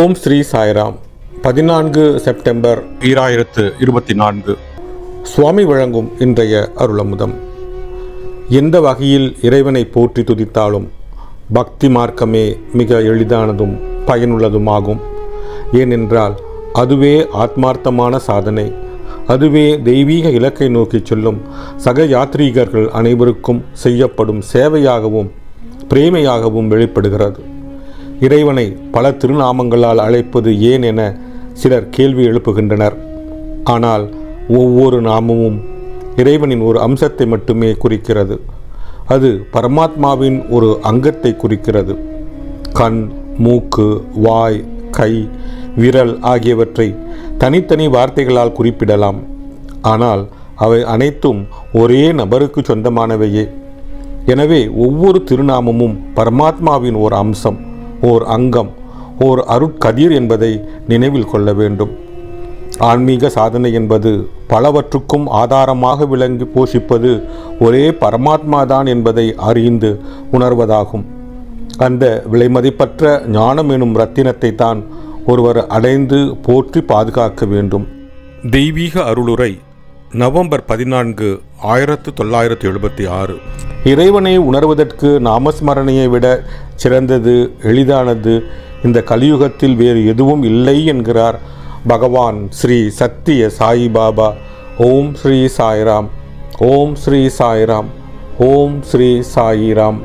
ஓம் ஸ்ரீ சாய்ராம். பதினான்கு செப்டம்பர் ஈராயிரத்து இருபத்தி நான்கு. சுவாமி வழங்கும் இன்றைய அருளமுதம். எந்த வகையில் இறைவனை போற்றி துதித்தாலும் பக்தி மார்க்கமே மிக எளிதானதும் பயனுள்ளதுமாகும். ஏனென்றால் அதுவே ஆத்மார்த்தமான சாதனை. அதுவே தெய்வீக இலக்கை நோக்கி செல்லும் சக யாத்ரீகர்கள் அனைவருக்கும் செய்யப்படும் சேவையாகவும் பிரேமையாகவும் வெளிப்படுகிறது. இறைவனை பல திருநாமங்களால் அழைப்பது ஏன் என சிலர் கேள்வி எழுப்புகின்றனர். ஆனால் ஒவ்வொரு நாமமும் இறைவனின் ஒரு அம்சத்தை மட்டுமே குறிக்கிறது. அது பரமாத்மாவின் ஒரு அங்கத்தை குறிக்கிறது. கண் மூக்கு வாய் கை விரல் ஆகியவற்றை தனித்தனி வார்த்தைகளால் குறிப்பிடலாம். ஆனால் அவை அனைத்தும் ஒரே நபருக்கு சொந்தமானவையே. எனவே ஒவ்வொரு திருநாமமும் பரமாத்மாவின் ஒரு அம்சம். ஓர் அங்கம் ஓர் அருட்கதிர் என்பதை நினைவில் கொள்ள வேண்டும். ஆன்மீக சாதனை என்பது பலவற்றுக்கும் ஆதாரமாக விளங்கி போஷிப்பது ஒரே பரமாத்மாதான் என்பதை அறிந்து உணர்வதாகும். அந்த விலைமதிப்பற்ற ஞானம் எனும் ரத்தினத்தை தான் ஒருவர் அடைந்து போற்றி பாதுகாக்க வேண்டும். தெய்வீக அருளுரை நவம்பர் பதினான்கு ஆயிரத்து தொள்ளாயிரத்து எழுபத்தி ஆறு. இறைவனை உணர்வதற்கு நாமஸ்மரணையை விட சிறந்தது எளிதானது. இந்த கலியுகத்தில் வேறு எதுவும் இல்லை என்கிறார் பகவான் ஸ்ரீ சத்திய சாயி பாபா. ஓம் ஸ்ரீ சாய்ராம். ஓம் ஸ்ரீ சாய்ராம். ஓம் ஸ்ரீ சாயிராம்